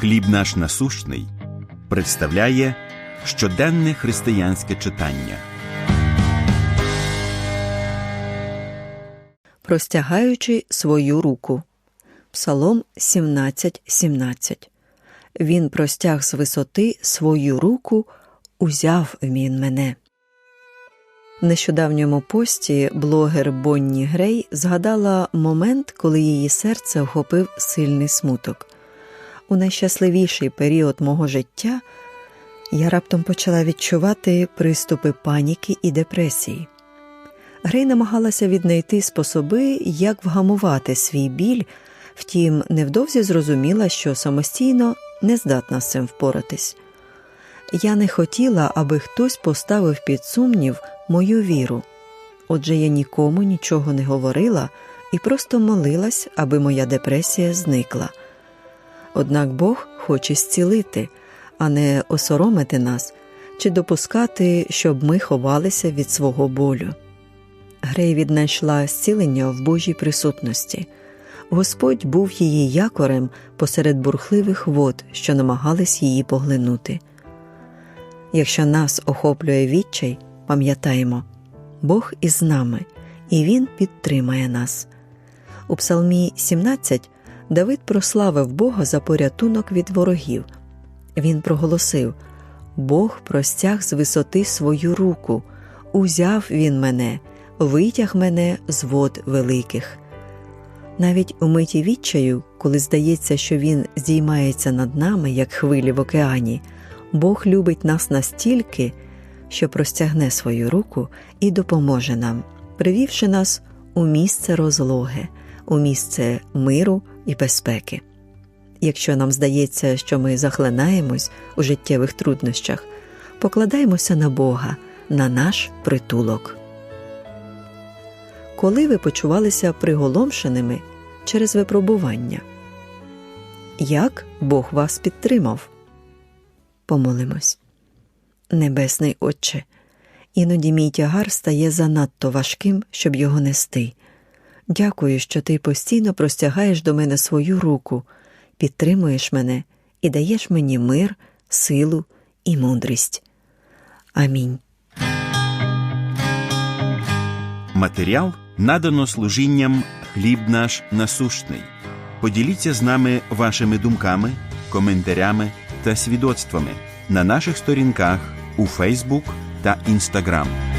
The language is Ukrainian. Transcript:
Хліб наш насущний представляє щоденне християнське читання. простягаючи свою руку. Псалом 17, 17. Він простяг з висоти свою руку, узяв він мене. В нещодавньому пості блогер Бонні Грей згадала момент, коли її серце охопив сильний смуток. У найщасливіший період мого життя я раптом почала відчувати приступи паніки і депресії. Грей намагалася віднайти способи, як вгамувати свій біль, втім, невдовзі зрозуміла, що самостійно не здатна з цим впоратись. Я не хотіла, аби хтось поставив під сумнів мою віру. Отже, я нікому нічого не говорила і просто молилась, аби моя депресія зникла. Однак Бог хоче зцілити, а не осоромити нас чи допускати, щоб ми ховалися від свого болю. Грей віднайшла зцілення в Божій присутності. Господь був її якорем посеред бурхливих вод, що намагались її поглинути. Якщо нас охоплює відчай, пам'ятаємо Бог із нами, і Він підтримає нас. У Псалмі 17 Давид прославив Бога за порятунок від ворогів. Він проголосив Бог простяг з висоти свою руку, узяв він мене, витяг мене з вод великих. Навіть у миті відчаю, коли здається, що він здіймається над нами, як хвилі в океані, Бог любить нас настільки, що простягне свою руку і допоможе нам, привівши нас у місце розлоги, у місце миру і безпеки. Якщо нам здається, що ми захлинаємось у життєвих труднощах, покладаймося на Бога, на наш притулок. Коли ви почувалися приголомшеними через випробування? Як Бог вас підтримав? Помолимось. Небесний Отче, іноді мій тягар стає занадто важким, щоб його нести. Дякую, що ти постійно простягаєш до мене свою руку, підтримуєш мене і даєш мені мир, силу і мудрість. Амінь. Матеріал надано служінням Хліб наш насущний. Поділіться з нами вашими думками, коментарями та свідоцтвами на наших сторінках у Фейсбук та Інстаграм.